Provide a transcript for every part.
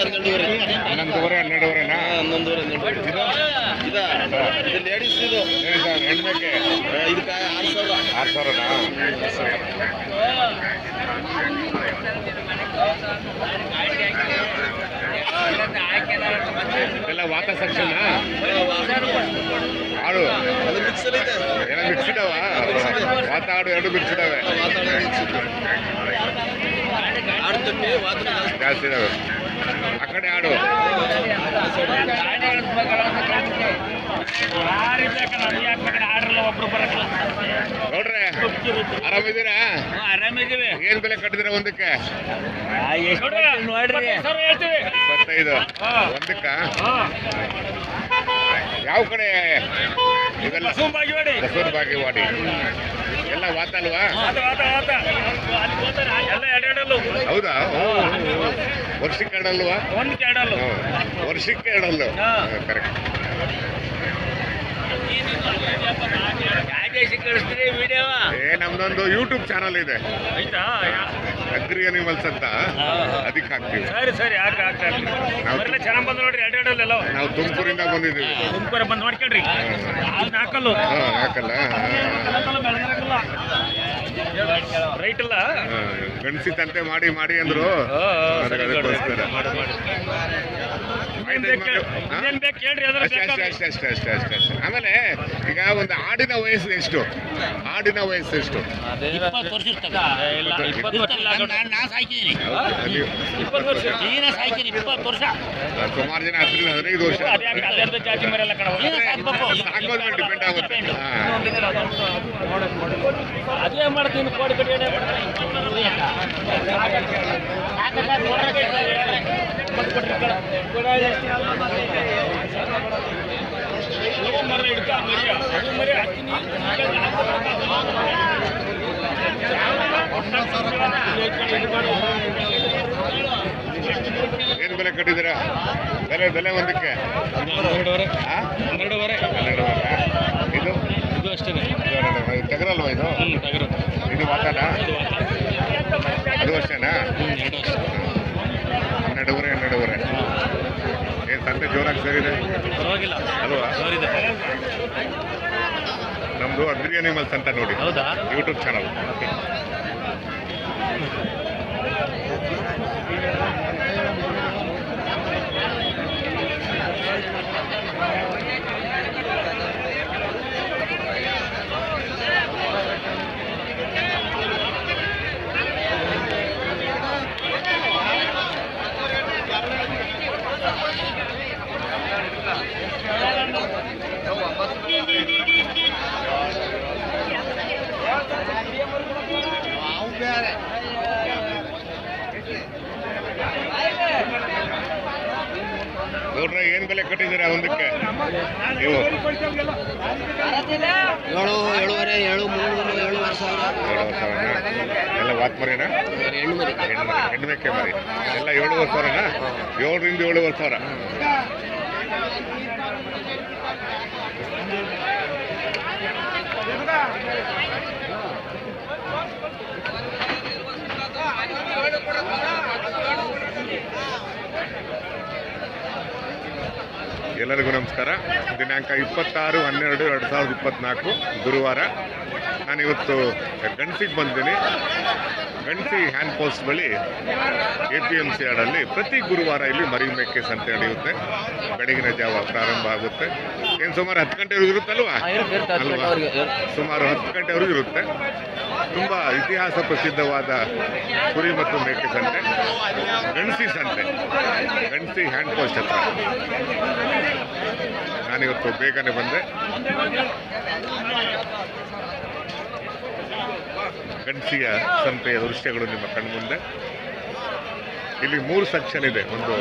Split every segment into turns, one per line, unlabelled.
ಹನ್ನೆರಡುವರೆ
ಹನ್ನೊಂದುವರೆ ಹನ್ನೆರಡುವರೆನಾ?
ಹನ್ನೊಂದುವರೆ
ಇದು
ಇದು ಲೇಡೀಸ್ ಇದು. ಹೆಣ್ಮಕ್ಕೆ ಇದಕ್ಕೆ ಆರು ಸಾವಿರ.
ಆರು ಸಾವಿರನಾ? ಎಲ್ಲ ವಾತ ಸೆಕ್ಷನ್ ಆಡು
ಅದು ಮಿಕ್ಸ್
ಎಲ್ಲ ಮಿಕ್ಸ್ ಇದಾವ? ವಾತ ಆಡು ಎರಡು ಮಿಕ್ಸ್ ಇದಾವೆ
ಜಾಸ್ತಿ
ಇದಾವೆ. ಕಡೆ ಆಡು. ನೋಡ್ರೆ ಆರಾಮಿದ್ದೀರಾ?
ಆರಾಮಿದ್ದೀವಿ
ಏನ್ ಬೆಲೆ ಕಟ್ಟಿದಿರ ಒಂದಕ್ಕೆ?
ನೋಡ್ರಿ
ಇಪ್ಪತ್ತೈದು. ಒಂದಕ್ಕ? ಯಾವ ಕಡೆ?
ಮಾಡಿ
ಬಸವನ ಬಾಗೇವಾಡಿ ಎಲ್ಲ ವಾತ ಅಲ್ವಾ? ಹೌದಾ? ವರ್ಷಕ್ಕೆ ಎರಡಲ್ವಾ?
ಒಂದು ಎರಡಲ್ಲು.
ವರ್ಷಕ್ಕೆ ಎರಡಲ್ಲ. ಕರೆಕ್ಟ್ ಏ ನಮ್ದೊಂದು ಯೂಟ್ಯೂಬ್ ಚಾನಲ್ ಇದೆ.
ಆಯ್ತಾ?
ಅಗ್ರಿ ಅನಿಮಲ್ಸ್ ಅಂತ. ಅದಕ್ಕೆ ಹಾಕ್ತೀವಿ.
ಸರಿ ಸರಿ ಹಾಕಿ ಹಾಕ ಬರಲ್ಲ ಚೆನ್ನಾಗಿ ಬಂದು ನೋಡ್ರಿ ಎರಡೆರಡಲ್ಲೆಲ್ಲ
ನಾವು ತುಮಕೂರಿಂದ ಬಂದಿದ್ದೀವಿ.
ತುಮಕೂರ ಬಂದು ನೋಡ್ಕೊಳ್ರಿ
ಹಾಕಲ್ಲ. ಹಾಕಲ್ಲ.
ರೈಟ್ ಅಲ್ಲ
ಹಾ, ಗಂಡ್ಸಿ ತಂತೆ ಮಾಡಿ ಮಾಡಿ ಅಂದ್ರು ಅದಕ್ಕೆ ಅದಕ್ಕೋಸ್ಕರ
ಏನ್ ಬೇಕು ಕೇಳಿ- ಹೇಳ್ರಿ ಅದ್ರ
ಅಷ್ಟೇ ಅಷ್ಟೇ ಅಷ್ಟೇ ಅಷ್ಟೇ ಅಷ್ಟೇ ಆಮೇಲೆ ಈಗ ಒಂದು ಆಡಿನ ವಯಸ್ಸು ಎಷ್ಟು? ಆಡಿನ ವಯಸ್ಸು ಎಷ್ಟು? ಸುಮಾರು ಜನ ಹತ್ತರಿಂದ ಹದಿನೈದು ವರ್ಷ. ಸಾಕೋದ್ ಮೇಲೆ ಡಿಪೆಂಡ್ ಆಗುತ್ತೆ.
ಅದೇ ಮಾಡ್ತೀನಿ
ಏನ್ ಬೆಲೆ ಕಟ್ಟಿದ್ದೀರಾ? ಬೆಲೆ ಬೆಲೆ ಒಂದಕ್ಕೆ?
ಹನ್ನೆರಡುವರೆ? ಹನ್ನೆರಡುವರೆ.
ಹನ್ನೆರಡುವರೆ. ಇದು?
ಇದು ಅಷ್ಟೇ
ಹನ್ನೆರಡುವರೆ. ಇದು ತೆಗರಲ್ವಾ ಇದು?
ಹ್ಞೂ ತಗರು
ಇದು ಮಾತಾಡ ಅದು ಅಷ್ಟೇನಾ?
ಎರಡು ವರ್ಷ
ಹನ್ನೆರಡುವರೆ ಹನ್ನೆರಡುವರೆ ಸಂತೆ ಜೋರಾಗಿ ಸೇರಿದೆ. ಅಲ್ವಾ? ನಮ್ದು ಅಗ್ರಿ ಅನಿಮಲ್ಸ್ ಅಂತ ನೋಡಿ.
ಹೌದಾ?
ಯೂಟ್ಯೂಬ್ ಚಾನಲ್ Thank ಏನ್ ಬೆಲೆ ಕಟ್ಟಿದ್ದೀರಾ ಒಂದಕ್ಕೆ? ನೀವು?
ಏಳು ಏಳುವರೆ ಏಳು ಏಳುವರೆ ಸಾವಿರ.
ಏಳುವರೆ ಎಲ್ಲ ವಾತ್ ಮರಿನಾ?
ಹೆಣ್ಣು ಮರಿ
ಹೆಣ್ಣು ಮರಿ ಹೆಣ್ಮೆಕ್ಕೆ ಮರಿ. ಎಲ್ಲ ಏಳುವರೆ ಸಾವಿರನಾ? ಏಳರಿಂದ ಏಳುವರೆ ಸಾವಿರ. ಎಲ್ಲರಿಗೂ ನಮಸ್ಕಾರ. ದಿನಾಂಕ ಇಪ್ಪತ್ತಾರು ಹನ್ನೆರಡು ಎರಡು ಸಾವಿರದ ಇಪ್ಪತ್ನಾಲ್ಕು ಗುರುವಾರ. ನಾನಿವತ್ತು ಗಣಸಿಗೆ ಬಂದೀನಿ ಗಣಸಿ ಹ್ಯಾಂಡ್ ಪೋಸ್ಟ್ ಬಳಿ ಎ ಪಿ ಎಂ ಸಿ ಯಾರ್ಡಲ್ಲಿ ಪ್ರತಿ ಗುರುವಾರ ಇಲ್ಲಿ ಮರಿ ಮೇಕೆ ಸಂತೆ ನಡೆಯುತ್ತೆ. ಬೆಳಗಿನ ಜಾವ ಪ್ರಾರಂಭ ಆಗುತ್ತೆ. ಏನು ಸುಮಾರು ಹತ್ತು ಗಂಟೆವರೆಗೂ ಇರುತ್ತಲ್ವಾ? ಅಲ್ವಾ? ಸುಮಾರು ಹತ್ತು ಗಂಟೆವರೆಗೂ ಇರುತ್ತೆ. ತುಂಬ ಇತಿಹಾಸ ಪ್ರಸಿದ್ಧವಾದ ಕುರಿ ಮತ್ತು ಮೇಕೆ ಸಂತೆ. ಗಣಸಿ ಸಂತೆ. ಗಣಸಿ ಹ್ಯಾಂಡ್ ಪೋಸ್ಟ್ ಹತ್ರ. ನಾನಿವತ್ತು ಬೇಗನೆ ಬಂದೆ. ಗಣಸಿಯ ಸಂತೆಯ ದೃಶ್ಯಗಳು ನಿಮ್ಮ ಕಣ್ಮುಂದೆ. ಇಲ್ಲಿ ಮೂರು ಸೆಕ್ಷನ್ ಇದೆ. ಒಂದು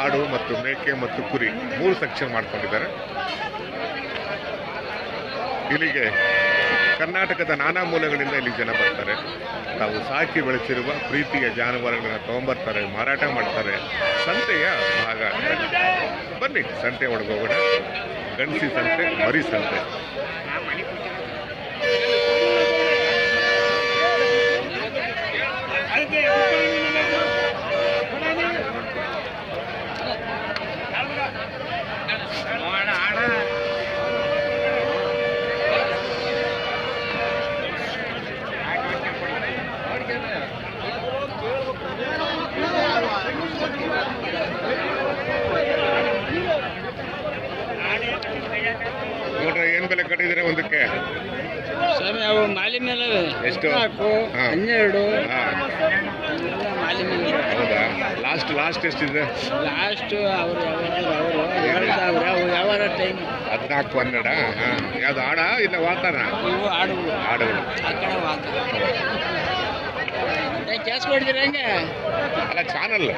ಆಡು ಮತ್ತು ಮೇಕೆ ಮತ್ತು ಕುರಿ. ಮೂರು ಸೆಕ್ಷನ್ ಮಾಡ್ಕೊಂಡಿದ್ದಾರೆ. ಇಲ್ಲಿಗೆ ಕರ್ನಾಟಕದ ನಾನಾ ಮೂಲಗಳಿಂದ ಇಲ್ಲಿ ಜನ ಬರ್ತಾರೆ. ತಾವು ಸಾಕಿ ಬೆಳೆಸಿರುವ ಪ್ರೀತಿಯ ಜಾನುವಾರುಗಳನ್ನ ತಗೊಂಬರ್ತಾರೆ, ಮಾರಾಟ ಮಾಡ್ತಾರೆ. ಸಂತೆಯ ಭಾಗ. ಬನ್ನಿ, ಸಂತೆ ಒಳಗೋಗೋಣ. ಗಣಸಿ ಸಂತೆ, ಮರಿ ಸಂತೆ ಕಟ್ಟಿದ್ದೀರಾ ಒಂದಕ್ಕೆ
ಸ್ವಾಮಿ ಅವು ಮಾಲಿ ಮೇಲೆ ಅವೆ.
ಎಷ್ಟು?
ಹನ್ನೆರಡು.
ಹೌದಾ? ಲಾಸ್ಟ್ ಲಾಸ್ಟ್ ಎಷ್ಟಿದೆ
ಲಾಸ್ಟ್ ಅವರು ಯಾವಾಗ ಅವರು ಎರಡು ಸಾವಿರ ಯಾವಾರ ಟೈಮ್
ಹದಿನಾಲ್ಕು ಹನ್ನೆರಡ ಹಾ. ಯಾವ್ದು ಆಡ ಇಲ್ಲ ವಾತಾನ
ಇವು ಆಡುಗಳು
ಆಡುಗಳು
ಆ ಕಡೆ ವಾತ ಕ್ಯಾಶ್ ಮಾಡಿದಿರ ಹೆಂಗೆ?
ಅಲ್ಲ ಚಾನಲ್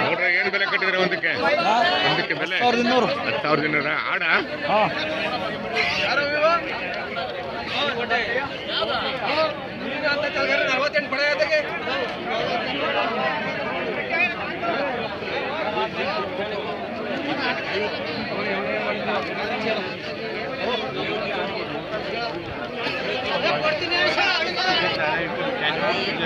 ನೋಡ್ರಿ ಏನು ಬೆಲೆ ಕಟ್ಟಿದ್ರೆ ಒಂದಕ್ಕೆ? ಒಂದಕ್ಕೆ ಬೆಲೆ? ಹತ್ತು ಸಾವಿರದ ಇನ್ನೂರ. ಆಡ ಈ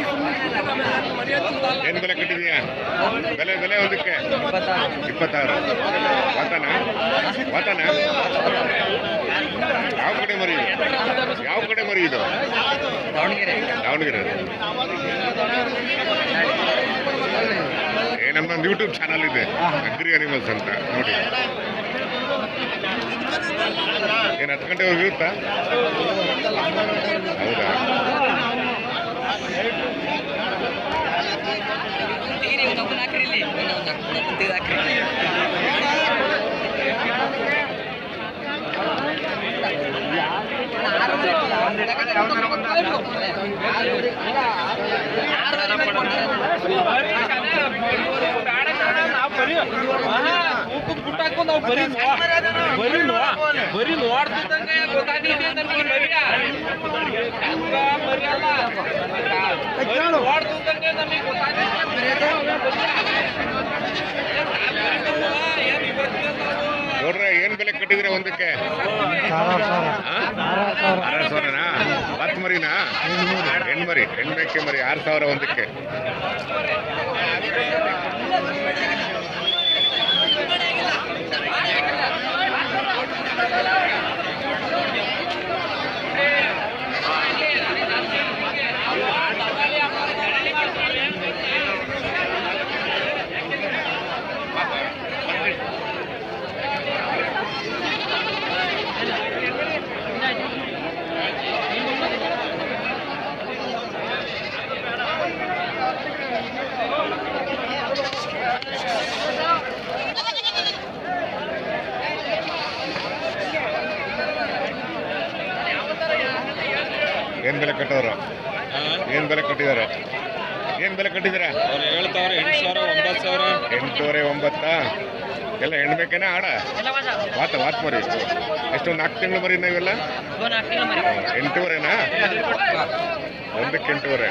ಕಡೆ ಏನು ಬೆಲೆ ಕಟ್ಟಿದೀಯಾ? ಬೆಲೆ ಬೆಲೆ ಒಂದಕ್ಕೆ? ಇಪ್ಪತ್ತಾರು. ವಾತಾನ? ವಾತಾನ? ಯಾವ ಕಡೆ ಮರಿ ಇದು ಯಾವ ಕಡೆ ಮರಿ ಇದು
ದಾವಣಗೆರೆ.
ದಾವಣಗೆರೆ. ಏ ನಮ್ಮದೊಂದು ಯೂಟ್ಯೂಬ್ ಚಾನಲ್ ಇದೆ. ಅಗ್ರಿ ಅನಿಮಲ್ಸ್ ಅಂತ. ನೋಡಿ. ಏನು ಹತ್ತು ಗಂಟೆವರೆಗೂ ಇರುತ್ತಾ? ಹೌದಾ?
No con acrílico, no, no, no con tinta acrílica. ஆறு ಬರೀ ನೋಡ್ತಿದ್ದಂಗೆ ಹಂಗ ನೋಡ್ತಿದ್ದಂಗೆ
ನೋಡ್ರೆ ಏನ್ ಬೆಲೆ ಕಟ್ಟಿದ್ರೆ ಒಂದಕ್ಕೆ? ಆರು ಸಾವಿರನಾ? ಹತ್ತು ಮರಿನಾ ಹೆಣ್ಮರಿ ಹೆಣ್ಮೇಕೆ ಮರಿ ಆರು ಸಾವಿರ ಒಂದಕ್ಕೆ. ಏನ್ ಬೆಲೆ ಕಟ್ಟೋರು? ಏನ್ ಬೆಲೆ ಕಟ್ಟಿದಾರೆ ಏನ್ ಬೆಲೆ ಕಟ್ಟಿದಾರೆ
ಅವ್ರು ಹೇಳ್ತಾವ್ರೆ ಎಂಟು ಸಾವಿರ ಒಂಬತ್ತು ಸಾವಿರ.
ಎಂಟೂವರೆ ಒಂಬತ್ತ? ಎಲ್ಲ ಹೆಣ್ಬೇಕೇನ ಆಡ? ವಾತ ವಾತ್ ಮರಿ. ಎಷ್ಟು ನಾಲ್ಕು ತಿಂಗಳು ಮರಿ. ನಾವೆಲ್ಲ ಎಂಟೂವರೆನಾ? ಒಂದಕ್ಕೆ ಎಂಟೂವರೆ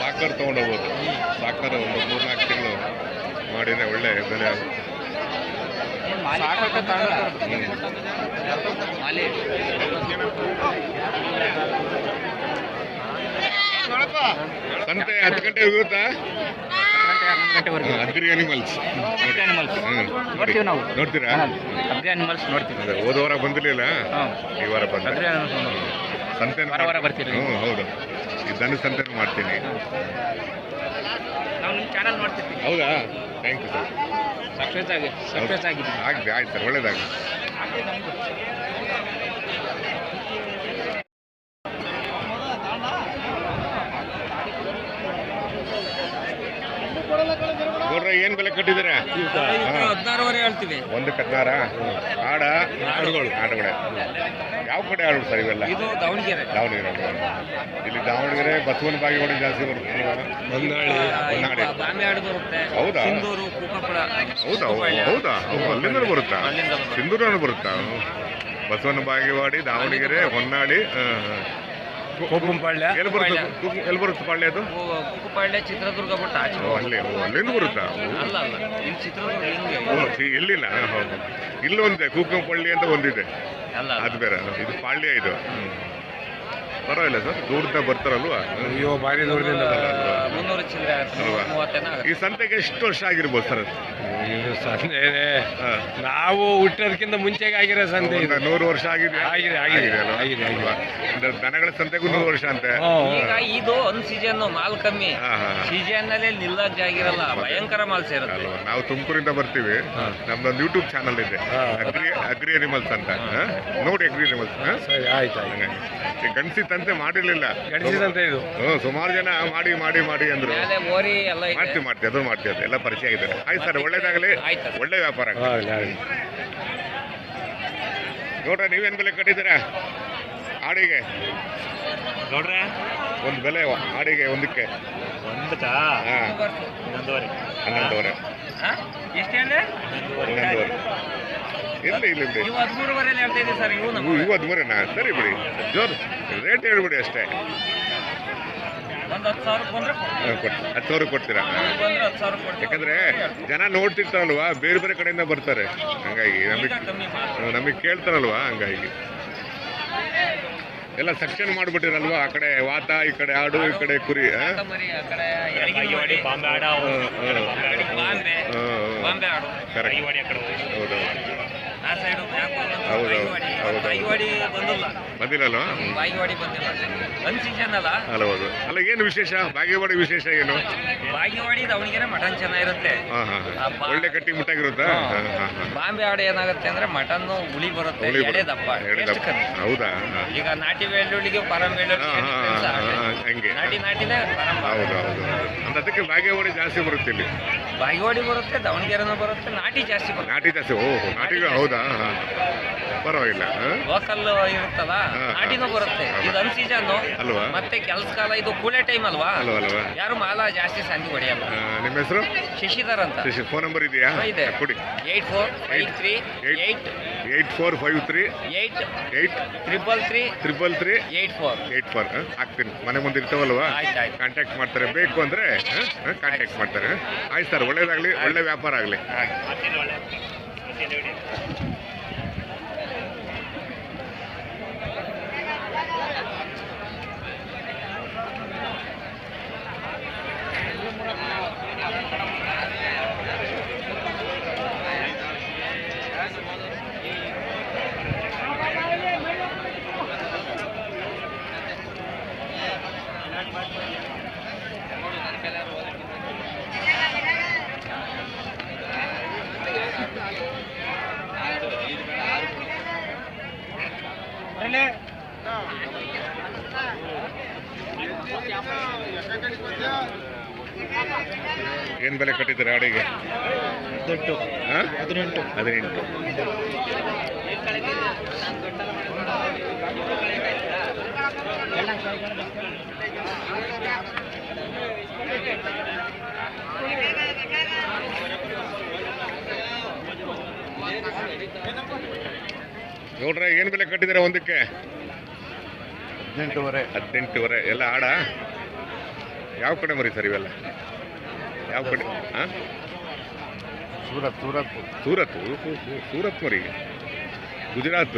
ಸಾಕರ್ ತೊಗೊಂಡೋಗ್ಬೋದು. ಸಾಕರ್ ಒಂದು ಮೂರ್ನಾಲ್ಕು ತಿಂಗಳು ಮಾಡಿದ್ರೆ ಒಳ್ಳೆ ಬೆಲೆ ಆಗುತ್ತೆ. ಸಂತೆ ಹತ್ತು ಗಂಟೆ ಅಗ್ರಿ ಅನಿಮಲ್ಸ್.
ನೋಡ್ತೀವಿ ನಾವು.
ನೋಡ್ತೀರಾ?
ಅಗ್ರಿ ಅನಿಮಲ್ಸ್ ನೋಡ್ತೀವಿ.
ಅದೇ ಹೋದ ವಾರ ಬಂದಿರಲಿಲ್ಲ? ಈ ವಾರ ಬಂದ
ಅಗ್ರಿ.
ಸಂತೆ
ವಾರ ವಾರ ಬರ್ತೀರಿ?
ಹ್ಞೂ ಹೌದು. ಈ ದನ ಸಂತೆನೂ ಮಾಡ್ತೀನಿ.
ನಾವು ನಿಮ್ಮ ಚಾನಲ್ ನೋಡ್ತಿರ್ತೀವಿ.
ಹೌದಾ? ಥ್ಯಾಂಕ್ ಯು ಸರ್
ಸಕ್ಸಸ್ ಆಗಿ ಸಕ್ಸಸ್
ಆಗಿದೆ. ಆಯ್ತು ಸರ್ ಒಳ್ಳೇದಾಗಲಿ ನೋಡ್ರೆ ಏನ್ ಬೆಲೆ ಕಟ್ಟಿದ್ದೀರಾ?
ಹದಿನಾರುವರೆ ಹೇಳ್ತೀವಿ.
ಒಂದು ಕತ್ತಾರ ಆಡ
ಆಡುಗಳು.
ಆಡುಗಳೇ ಯಾವ ಕಡೆ ಆಡು ಸರ್ ಇವೆಲ್ಲ?
ಇದು ದಾವಣಗೆರೆ.
ದಾವಣಗೆರೆ. ಇಲ್ಲಿ ದಾವಣಗೆರೆ ಬಸವನ ಬಾಗೇವಾಡಿ ಜಾಸ್ತಿ ಬರುತ್ತೆ
ಹೊನ್ನಾಳಿ.
ಹೊನ್ನಾಳಿ.
ಬಾಂಬೆ ಆಡು ಬರುತ್ತೆ.
ಹೌದಾ?
ಸಿಂಧೂರು
ಹೌದಾ? ಹೌದಾ? ಅಲ್ಲಿಂದ ಬರುತ್ತಾ.
ಸಿಂಧೂರನು ಬರುತ್ತೆ.
ಬಸವನ ಬಾಗೇವಾಡಿ ದಾವಣಗೆರೆ ಹೊನ್ನಾಳಿ ಆ, ಆ.
ಕೋಪಂಪಾಳ್ಯ
ಎಲ್ಲಿ ಬರುತ್ತೆ ಎಲ್ಲಿ ಬರುತ್ತೆ ಪಾಳ್ಯ ಅದು?
ಕುಕ್ಕಪಾಳ್ಯ ಚಿತ್ರದುರ್ಗ ಬಿಟ್ಟು ಆಚೆ
ಓ, ಅಲ್ಲಿ ಓ, ಅಲ್ಲಿಂದ ಬರುತ್ತಾ?
ಅಲ್ಲ ಅಲ್ಲ ಇಲ್ಲಿ ಚಿತ್ರದುರ್ಗ ಹಿಂಗೆ
ಓ, ಸಿ- ಇಲ್ಲಿಲ್ಲ? ಹೌದು. ಇಲ್ಲೊಂದಿದೆ ಕೂಕಂಪಳ್ಳಿ ಅಂತ ಒಂದಿದೆ.
ಅಲ್ಲ
ಅದು ಬೇರೆ ಇದು ಪಾಳ್ಯ ಇದು. ಪರವಾಗಿಲ್ಲ ಸರ್ ದೂರದ ಬರ್ತಾರಲ್ವಾ?
ಅಯ್ಯೋ ಭಾರಿ ದೂರದಿಂದ
ಮುನ್ನೂರು ಚಿಲ್ಲರೆ ಆಗುತ್ತೆ
ಅಲ್ವಾ?
ಮೂವತ್ತೇನ ಆಗುತ್ತೆ.
ಈ ಸಂತೆಗೆ ಎಷ್ಟು ವರ್ಷ ಆಗಿರ್ಬೋದು ಸರ್
ಇದು ನಾವು ಹುಟ್ಟೋದಕ್ಕಿಂತ ಮುಂಚೆಗೆ ಆಗಿರೋ ಸಂತೆ ಇದು.
ನೂರು ವರ್ಷ ಆಗಿದೆ.
ಆಗಿದೆ, ಆಗಿದೆ,
ಅಲ್ವಾ?
ಆಗಿದೆ, ಆಗಿದೆ.
ಅಲ್ವಾ? ಅಂದ್ರೆ ದನಗಳ ಸಂತೆಗೂ ನೂರು ವರ್ಷ ಅಂತೆ.
ಹಾ,
ಈಗ ಇದು ಒಂದ್ ಸೀಸನ್ ಮಾಲ್ ಕಮ್ಮಿ.
ಹಾ, ಹಾ.
ಸೀಸನ್ನಲ್ಲಿ ನಿಲ್ಲಕ್ ಆಗಿರಲ್ಲ ಭಯಂಕರ ಮಾಲ್ ಸೇರುತ್ತೆ.
ಅಲ್ವಾ? ನಾವು ತುಮಕೂರಿಂದ ಬರ್ತೀವಿ. ನಮ್ದೊಂದು ಯೂಟ್ಯೂಬ್ ಚಾನಲ್ ಇದೆ.
ಹಾ.
ಅಗ್ರಿ ಅಗ್ರಿ ಅನಿಮಲ್ಸ್ ಅಂತ. ಹಾ? ನೋಡಿ ಅಗ್ರಿ ಅನಿಮಲ್ಸ್
ಸರಿ ಆಯ್ತು ಆಯ್ತು.
ಗಣಸಿ ತಂತೆ ಮಾಡಿರ್ಲಿಲ್ಲ.
ಗಡಿಸಿದಂತೆ ಇದು.
ಹ್ಮ್, ಸುಮಾರು ಜನ ಮಾಡಿ ಮಾಡಿ ಮಾಡಿ ಅಂದ್ರು.
ಮೇಲೆ ಮೋರಿ ಎಲ್ಲ ಇದೆ.
ಮಾಡ್ತೀವಿ ಮಾಡ್ತೀವಿ. ಅದು ಮಾಡ್ತೀವಿ. ಅದು ಎಲ್ಲ ಪರಿಚಯ ಆಗಿದೆ. ಆಯ್ತು ಸರ್ ಒಳ್ಳೇದಾಗಲಿ.
ಆಯ್ತು.
ಒಳ್ಳೆ ವ್ಯಾಪಾರ ಆಗ್ಲಿ.
ಆಗ್ಲಿ, ಆಗ್ಲಿ.
ನೋಡ್ರ ನೀವೇನ್ ಬೆಲೆ ಕಟ್ಟಿದ್ದೀರಾ? ಆಡಿಗೆ.
ನೋಡ್ರ.
ಒಂದು ಬೆಲೆ ಆಡಿಗೆ ಒಂದಕ್ಕೆ.
ಒಂದಕ್ಕಾ
ಹಾ.
ಇಲ್ಲ
ಹನ್ನೊಂದುವರೆ ಹನ್ನೊಂದುವರೆ ಇರ್ಲಿ ಇಲ್ಲಿ
ಇವು
ಹದಿಮೂರೇನಾ? ಸರಿ ಬಿಡಿ. ಜೋರ್. ರೇಟ್ ಹೇಳ್ಬಿಡಿ ಅಷ್ಟೇ.
ಒಂದು ಹತ್ತು ಸಾವಿರ ಬಂದ್ರೆ
ಹತ್ತು ಕೊಡ್ತೀರಾ? ಹಾ.
ನೀವು ಬಂದ್ರೆ ಹತ್ತು ಸಾವಿರ ಕೊಡ್ತೀವಿ
ಯಾಕಂದ್ರೆ ಜನ ನೋಡ್ತಿರ್ತಾರಲ್ವಾ ಬೇರೆ ಬೇರೆ ಕಡೆಯಿಂದ ಬರ್ತಾರೆ. ಹಂಗಾಗಿ ನಮಗೆ
ಈಗ ಕಮ್ಮಿ ಮಾಡಿ.
ನಮಗೆ ಕೇಳ್ತಾರಲ್ವಾ ಹಂಗಾಗಿ. ಎಲ್ಲ ಸೆಕ್ಷನ್ ಮಾಡ್ಬಿಟ್ಟಿರಲ್ವಾ ಆ ಕಡೆ ವಾತ ಈ ಕಡೆ ಆಡು ಈ ಕಡೆ ಕುರಿ ಆ?
ಮರಿ ಆ ಕಡೆ ಎಡಗಿನ ಮರಿ,
ಬಾಂಬೆ ಆಡ.
ಹಾ, ಹಾ.
ಆ ಕಡೆ ಬಾಂಬೆ
ಹಾ, ಹಾ.
ಬಾಂಬೆ ಆಡು.
Correct. ಹೌದು
ಆ ಸೈಡು
ಹೌದು, ಹೌದು.
ಬಾಯಿವಾಡಿ ಬಂದಿಲ್ಲ.
ಬಂದಿಲ್ಲಲ್ವಾ
ಬಾಯಿವಾಡಿ ಬಂದಿಲ್ಲ. ಒಂದ್ ಸೀಸನ್ ಅಲ್ಲ.
ಅಲ್ಲ ಹೌದು. ಅಲ್ಲ ಏನು ವಿಶೇಷ? ಬಾಗಿವಾಡಿ ವಿಶೇಷ ಏನು?
ಬಾಗಿವಾಡಿ ದಾವಣಗೆರೆ ಮಟನ್ ಚೆನ್ನಾಗಿರುತ್ತೆ.
ಒಳ್ಳೆ ಕಟ್ಟಿ ಮುಟ್ಟಾಗಿರುತ್ತಾ?
ಬಾಂಬೆ ಆಡು ಏನಾಗುತ್ತೆ ಅಂದ್ರೆ ಮಟನ್ ಹುಳಿ ಬರುತ್ತೆ ದಪ್ಪ. ಕಮ್ಮಿ
ಹೌದಾ?
ಈಗ ನಾಟಿ ಬೆಳ್ಳುಳ್ಳಿಗೆ ಪರಂ ಬೆಳ್ಳುಳ್ಳಿ
ಹಂಗೆ.
ನಾಟಿ ನಾಟಿನೇ
ಹೌದು ಹೌದು. ಅಂತ ಅದಕ್ಕೆ ಬಾಗೇವಾಡಿ ಜಾಸ್ತಿ ಬರುತ್ತೆ ಇಲ್ಲಿ.
ಬಾಗಿವಾಡಿ ಬರುತ್ತೆ ದಾವಣಗೆರೆನೂ ಬರುತ್ತೆ ನಾಟಿ ಜಾಸ್ತಿ ಬರುತ್ತೆ.
ನಾಟಿ ಜಾಸ್ತಿ ಓಹ್ ನಾಟಿ ಹೌದಾ? ಹಾ. ಪರವಾಗಿಲ್ಲ?
ಲೋಕಲ್ ಇರುತ್ತಲ್ಲ. ನಾಟಿನೂ ಬರುತ್ತೆ. ಇದು ಅನ್ ಸೀಸನ್
ಅಲ್ವಾ?
ಮತ್ತೆ ಕೆಲಸ ಕಾಲ ಇದು ಕೂಲೆ ಟೈಮ್ ಅಲ್ವಾ?
ಅಲ್ವಾ
ಯಾರು ಮಾಲ ಜಾಸ್ತಿ ಸಂಧಿ ಹೊಡೆಯಲ್ಲ.
ನಿಮ್ಮ ಹೆಸರು?
ಶಶಿಧರ್ ಅಂತ.
ಫೋನ್ ನಂಬರ್ ಇದೆಯಾ?
ಇದೆ.
ಕೊಡಿ.
Eight four five three eight
eight four five three
eight
eight
triple three
triple three
eight four.
Eight four ಹಾಕ್ತೀನಿ. ಮನೆ ಮುಂದೆ ಇರ್ತಾವಲ್ವಾ? ಕಾಂಟ್ಯಾಕ್ಟ್ ಮಾಡ್ತಾರೆ. ಬೇಕು ಅಂದರೆ ಕಾಂಟ್ಯಾಕ್ಟ್ ಮಾಡ್ತಾರೆ ಆಯ್ತು ಸರ್ ಒಳ್ಳೇದಾಗಲಿ ಒಳ್ಳೆ ವ್ಯಾಪಾರ ಆಗಲಿ. ಏನು ಬೆಲೆ ಕಟ್ಟಿದ್ದಾರೆ ಆಡಿಗೆ ಹಾಂ
ಹದಿನೆಂಟು.
ಹದಿನೆಂಟು. ನೋಡ್ರೆ ಏನು ಬೆಲೆ ಕಟ್ಟಿದ್ದಾರೆ ಒಂದಕ್ಕೆ?
ಹದಿನೆಂಟುವರೆ.
ಹದಿನೆಂಟುವರೆ. ಎಲ್ಲ ಆಡ ಯಾವ ಕಡೆ ಮರಿ ಸರ್ ಇವೆಲ್ಲ ಯಾವ ಕಡೆ ಹಾಂ
ಸೂರತ್ ಸೂರತ್
ಸೂರತ್ ಸೂರತ್ ಮರಿ ಗುಜರಾತ್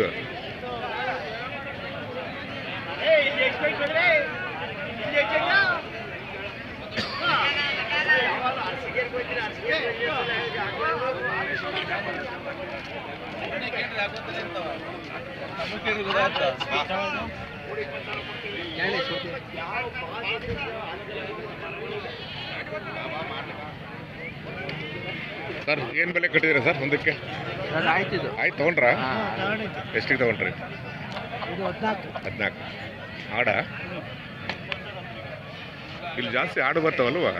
ಸರ್ ಏನು ಬೆಲೆ ಕಟ್ಟಿದ್ದೀರಾ ಸರ್ ಒಂದಕ್ಕೆ? ಆಯ್ತು ತೊಗೊಂಡ್ರಾ? ಎಷ್ಟಿಗೆ ತಗೊಂಡ್ರಿ?
ಹದಿನಾಲ್ಕು.
ಆಡ ಇಲ್ಲಿ ಜಾಸ್ತಿ ಆಡು ಬರ್ತಾವಲ್ವಾ?